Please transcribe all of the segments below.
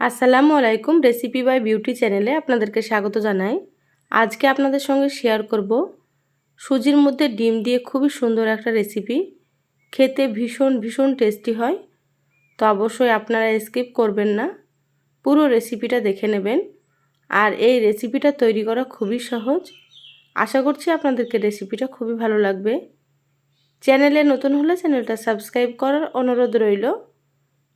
আসসালামু আলাইকুম recipe by beauty চ্যানেলে আপনাদেরকে স্বাগত জানাই। আজকে আপনাদের সঙ্গে শেয়ার করব সুজির মধ্যে ডিম দিয়ে খুবই সুন্দর একটা রেসিপি খেতে ভীষণ ভীষণ টেস্টি হয়। তো অবশ্যই আপনারা স্কিপ করবেন না। পুরো রেসিপিটা দেখে নেবেন। আর এই রেসিপিটা তৈরি করা খুবই সহজ। আশা করছি আপনাদেরকে রেসিপিটা খুবই ভালো লাগবে। চ্যানেলে নতুন হলে চ্যানেলটা সাবস্ক্রাইব করার অনুরোধ রইল।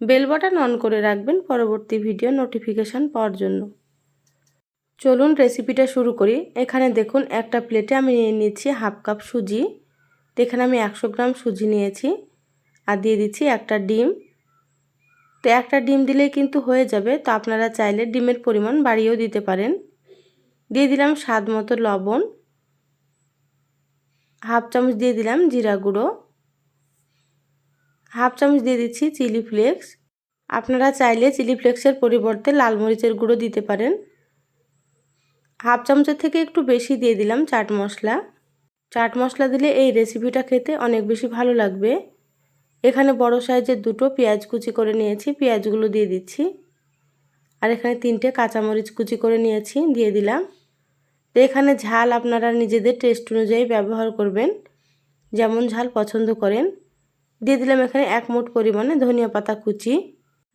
বেল বাটন অন করে রাখবেন পরবর্তী ভিডিও নোটিফিকেশান পাওয়ার জন্য। চলুন রেসিপিটা শুরু করি। এখানে দেখুন, একটা প্লেটে আমি নিয়ে নিচ্ছি হাফ কাপ সুজি। তো এখানে আমি একশো গ্রাম সুজি নিয়েছি আর দিয়ে দিচ্ছি একটা ডিম। তো একটা ডিম দিলেই কিন্তু হয়ে যাবে। তো আপনারা চাইলে ডিমের পরিমাণ বাড়িয়েও দিতে পারেন। দিয়ে দিলাম স্বাদ মতো লবণ। হাফ চামচ দিয়ে দিলাম জিরা গুঁড়ো। হাফ চামচ দিয়ে দিচ্ছি চিলি ফ্লেক্স। আপনারা চাইলে চিলি ফ্লেক্সের পরিবর্তে লাল মরিচের গুঁড়ো দিতে পারেন। হাফ চামচের থেকে একটু বেশি দিয়ে দিলাম চাট মশলা। চাট মশলা দিলে এই রেসিপিটা খেতে অনেক বেশি ভালো লাগবে। এখানে বড় সাইজের দুটো পেঁয়াজ কুচি করে নিয়েছি, পেঁয়াজগুলো দিয়ে দিচ্ছি। আর এখানে তিনটে কাঁচামরিচ কুচি করে নিয়েছি, দিয়ে দিলাম। তো এখানে ঝাল আপনারা নিজেদের টেস্ট অনুযায়ী ব্যবহার করবেন, যেমন ঝাল পছন্দ করেন। দিয়ে দিলাম এখানে এক মুঠ পরিমাণে ধনিয়া পাতা কুচি।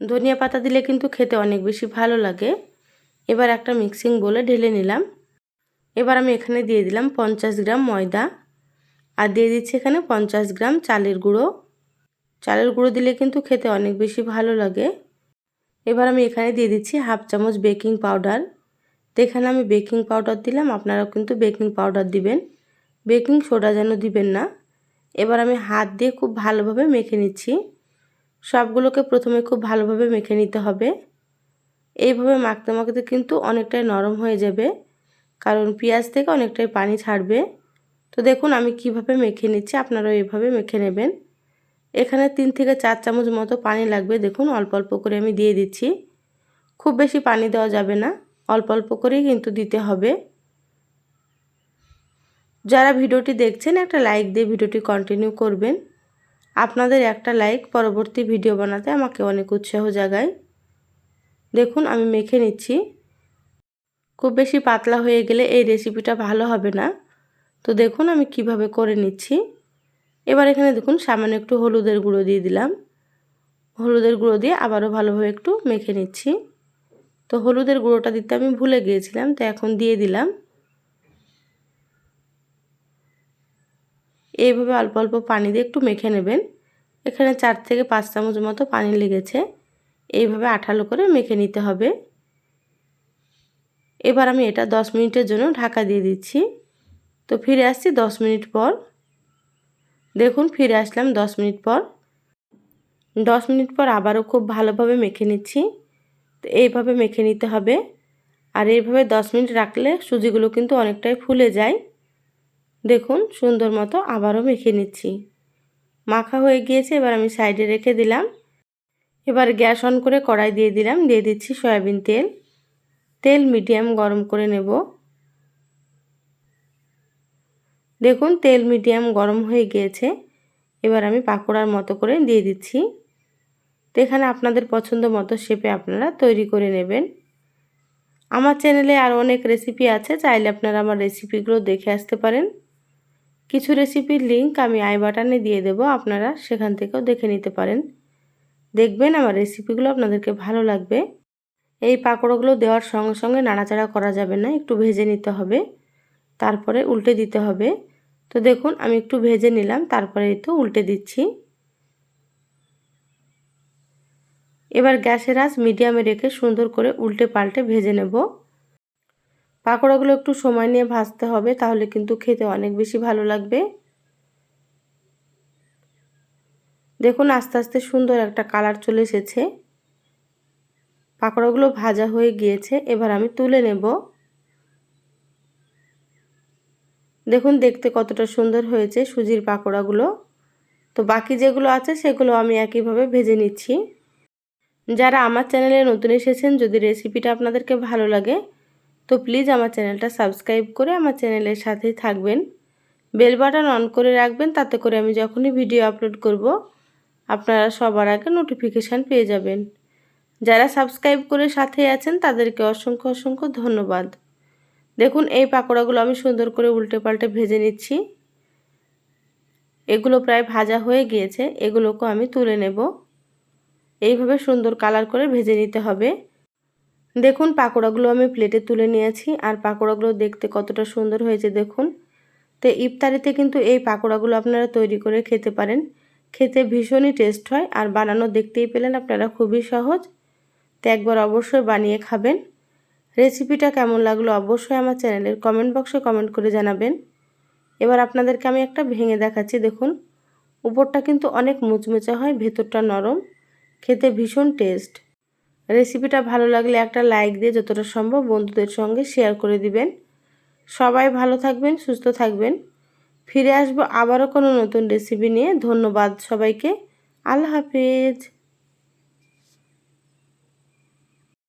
ধনিয়া পাতা দিলে কিন্তু খেতে অনেক বেশি ভালো লাগে। এবার একটা মিক্সিং বলে ঢেলে নিলাম। এবার আমি এখানে দিয়ে দিলাম পঞ্চাশ গ্রাম ময়দা। আর দিয়ে দিচ্ছি এখানে পঞ্চাশ গ্রাম চালের গুঁড়ো। চালের গুঁড়ো দিলে কিন্তু খেতে অনেক বেশি ভালো লাগে। এবার আমি এখানে দিয়ে দিচ্ছি হাফ চামচ বেকিং পাউডার। তো এখানে আমি বেকিং পাউডার দিলাম, আপনারাও কিন্তু বেকিং পাউডার দিবেন। বেকিং সোডা যেন দিবেন না। এবার আমি হাত দিয়ে খুব ভালোভাবে মেখে নিচ্ছি। সবগুলোকে প্রথমে খুব ভালোভাবে মেখে নিতে হবে। এইভাবে মাখতে মাখতে কিন্তু অনেকটাই নরম হয়ে যাবে, কারণ পেঁয়াজ থেকে অনেকটাই পানি ছাড়বে। তো দেখুন, আমি কীভাবে মেখে নিচ্ছি, আপনারাও এইভাবে মেখে নেবেন। এখানে তিন থেকে চার চামচ মতো পানি লাগবে, দেখুন, অল্প অল্প করে আমি দিয়ে দিচ্ছি। খুব বেশি পানি দেওয়া যাবে না, অল্প অল্প করেই কিন্তু দিতে হবে। যারা ভিডিওটি দেখছেন, একটা লাইক দিয়ে ভিডিওটি কন্টিনিউ করবেন। আপনাদের একটা লাইক পরবর্তী ভিডিও বানাতে আমাকে অনেক উৎসাহ জাগায়। দেখুন, আমি মেখে নিচ্ছি। খুব বেশি পাতলা হয়ে গেলে এই রেসিপিটা ভালো হবে না। তো দেখুন, আমি কীভাবে করে নিচ্ছি। এবার এখানে দেখুন, সামান্য একটু হলুদের গুঁড়ো দিয়ে দিলাম। হলুদের গুঁড়ো দিয়ে আবারও ভালোভাবে একটু মেখে নিচ্ছি। তো হলুদের গুঁড়োটা দিতে আমি ভুলে গিয়েছিলাম, তো এখন দিয়ে দিলাম। এইভাবে অল্প অল্প পানি দিয়ে একটু মেখে নেবেন। এখানে চার থেকে পাঁচ চামচ মতো পানি লেগেছে। এইভাবে আঠালো করে মেখে নিতে হবে। এবার আমি এটা দশ মিনিটের জন্য ঢাকা দিয়ে দিচ্ছি। তো ফিরে আসছি দশ মিনিট পর। দেখুন, ফিরে আসলাম দশ মিনিট পর। দশ মিনিট পর আবারও খুব ভালোভাবে মেখে নিচ্ছি। তো এইভাবে মেখে নিতে হবে। আর এইভাবে দশ মিনিট রাখলে সুজিগুলো কিন্তু অনেকটাই ফুলে যায়। দেখুন, সুন্দর মতো আবারও মেখে নিচ্ছি। মাখা হয়ে গিয়েছে, এবার আমি সাইডে রেখে দিলাম। এবার গ্যাস অন করে কড়াই দিয়ে দিলাম, দিয়ে দিচ্ছি সয়াবিন তেল। তেল মিডিয়াম গরম করে নেব। দেখুন, তেল মিডিয়াম গরম হয়ে গিয়েছে। এবার আমি পাকোড়ার মতো করে দিয়ে দিচ্ছি। তো এখানে আপনাদের পছন্দ মতো শেপে আপনারা তৈরি করে নেবেন। আমার চ্যানেলে আর অনেক রেসিপি আছে, চাইলে আপনারা আমার রেসিপিগুলো দেখে আসতে পারেন। কিছু রেসিপির লিঙ্ক আমি আই বাটনে দিয়ে দেব, আপনারা সেখান থেকেও দেখে নিতে পারেন। দেখবেন আমার রেসিপিগুলো আপনাদেরকে ভালো লাগবে। এই পাকোড়াগুলো দেওয়ার সঙ্গে সঙ্গে নাড়াচাড়া করা যাবে না, একটু ভেজে নিতে হবে। তারপরে উল্টে দিতে হবে। তো দেখুন, আমি একটু ভেজে নিলাম, তারপরে তো উল্টে দিচ্ছি। এবার গ্যাসের আঁচ মিডিয়ামে রেখে সুন্দর করে উল্টে পাল্টে ভেজে নেব। পাকোড়াগুলো একটু সময় নিয়ে ভাজতে হবে, তাহলে কিন্তু খেতে অনেক বেশি ভালো লাগবে। দেখুন, আস্তে আস্তে সুন্দর একটা কালার চলে এসেছে। পাকোড়াগুলো ভাজা হয়ে গিয়েছে, এবার আমি তুলে নেব। দেখুন, দেখতে কতটা সুন্দর হয়েছে সুজির পাকোড়াগুলো। তো বাকি যেগুলো আছে, সেগুলো আমি একইভাবে ভেজে নিচ্ছি। যারা আমার চ্যানেলে নতুন এসেছেন, যদি রেসিপিটা আপনাদেরকে ভালো লাগে তো প্লিজ আমার চ্যানেলটা সাবস্ক্রাইব করে আমার চ্যানেলের সাথেই থাকবেন। বেল বাটন অন করে রাখবেন, তাতে করে আমি যখনই ভিডিও আপলোড করব, আপনারা সবার আগে নোটিফিকেশান পেয়ে যাবেন। যারা সাবস্ক্রাইব করে সাথে আছেন, তাদেরকে অসংখ্য অসংখ্য ধন্যবাদ। দেখুন, এই পাকোড়াগুলো আমি সুন্দর করে উল্টে পাল্টে ভেজে নিচ্ছি। এগুলো প্রায় ভাজা হয়ে গিয়েছে এগুলোকে আমি তুলে নেব। এইভাবে সুন্দর কালার করে ভেজে নিতে হবে। দেখুন, পাকোড়াগুলো আমি প্লেটে তুলে নিয়েছি আর পাকোড়াগুলো দেখতে কতটা সুন্দর হয়েছে দেখুন। তো ইফতারিতে কিন্তু এই পাকোড়াগুলো আপনারা তৈরি করে খেতে পারেন। খেতে ভীষণই টেস্ট হয় আর বানানো দেখতেই পেলেন আপনারা, খুবই সহজ। তো একবার অবশ্যই বানিয়ে খাবেন। রেসিপিটা কেমন লাগল অবশ্যই আমার চ্যানেলের কমেন্ট বক্সে কমেন্ট করে জানাবেন। এবার আপনাদেরকে আমি একটা ভেঙে দেখাচ্ছি, দেখুন। উপরটা কিন্তু অনেক মুচমুচে হয়, ভেতরটা নরম। খেতে ভীষণ টেস্ট রেসিপিটা ভালো লাগলে একটা লাইক দিয়ে যতটা সম্ভব বন্ধুদের সঙ্গে শেয়ার করে দিবেন। সবাই ভালো থাকবেন, সুস্থ থাকবেন। ফিরে আসব আবারও কোনো নতুন রেসিপি নিয়ে। ধন্যবাদ সবাইকে। আল্লাহ হাফিজ।